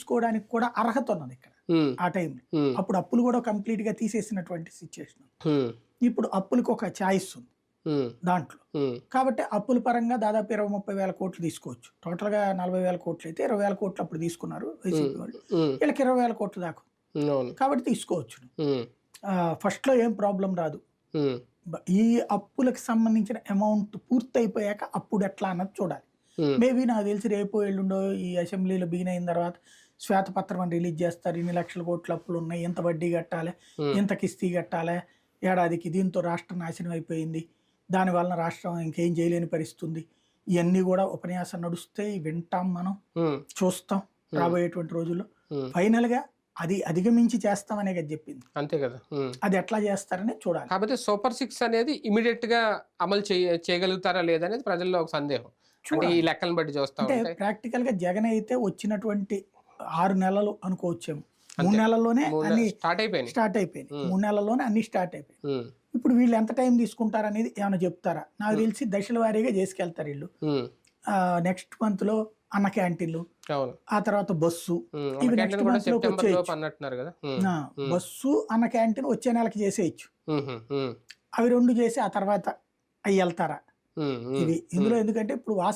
తీసుకోవడానికి కూడా అర్హత ఉన్నది ఇక్కడ. ఆ టైంలో. ఉమ్, అప్పుడు అప్పులు కూడా కంప్లీట్గా తీసేసినటువంటి సిచ్యువేషన్ ఇప్పుడు అప్పులకు ఒక ఛాయిస్ ఉంది. దాంట్లో. కాబట్టి అప్పుల పరంగా దాదాపు ఇరవై ముప్పై వేల కోట్లు తీసుకోవచ్చు. టోటల్గా నలభై వేల కోట్లు అయితే ఇరవై వేల కోట్లు అప్పుడు తీసుకున్నారు వైసీపీ వాళ్ళు. వీళ్ళకి ఇరవై వేల కోట్లు దాకా కాబట్టి తీసుకోవచ్చు. ఫస్ట్లో ఏం ప్రాబ్లం రాదు. ఈ అప్పులకు సంబంధించిన అమౌంట్ పూర్తయిపోయాక అప్పుడు ఎట్లా అన్నది చూడాలి. మేబీ నాకు తెలిసి రేపు ఎల్లుండో ఈ అసెంబ్లీలో బిగిన్ అయిన తర్వాత శ్వేతపత్రం అని రిలీజ్ చేస్తారు. ఇన్ని లక్షల కోట్ల అప్పులు ఉన్నాయి. ఎంత వడ్డీ కట్టాలి? Hmm. ఎంత కిస్తీ కట్టాలి? ఏడాదికి దీంతో రాష్ట్రం నాశనం అయిపోయింది. దాని వలన రాష్ట్రం ఇంకేం చేయలేని పరిస్థితి ఉంది ఇవన్నీ కూడా ఉపన్యాసం నడుస్తాయి వింటాం మనం. ఉమ్, చూస్తాం రాబోయేటువంటి రోజుల్లో. ఫైనల్గా అది అధిగమించి చేస్తామనే కదా చెప్పింది. అంతే కదా. అది ఎట్లా చేస్తారని చూడాలి. కాకపోతే సూపర్ సిక్స్ అనేది ఇమీడియట్గా అమలు చేయ చేయగలుగుతారా లేదనేది ప్రజల్లో ఒక సందేహం. అంటే ఈ లెక్కలను బట్టి చూస్తా ఉంటే ప్రాక్టికల్గా జగన్ అయితే వచ్చినటువంటి ఆరు నెలలు అనుకోవచ్చేమో. మూడు నెలల్లోనే అన్ని స్టార్ట్ అయిపోయినాయి. స్టార్ట్ అయిపోయినాయి. మూడు నెలల్లోనే అన్ని స్టార్ట్ అయిపోయినాయి. ఉమ్, ఇప్పుడు వీళ్ళు ఎంత టైం తీసుకుంటారు అనేది ఏమైనా చెప్తారా? నాకు తెలిసి దశల వారీగా చేసుకెళ్తారు వీళ్ళు. నెక్స్ట్ మంత్లో అన్న క్యాంటీన్లు ఆ తర్వాత బస్సు. ఇవి లోకి వచ్చేయచ్చు. కదా? ఉమ్, ఆ, బస్సు అన్న క్యాంటీన్ వచ్చే నెలకి చేసేయచ్చు. అవి రెండు చేసి ఆ తర్వాత అవి వెళ్తారా? ఇవి. ఇందులో ఎందుకంటే ఇప్పుడు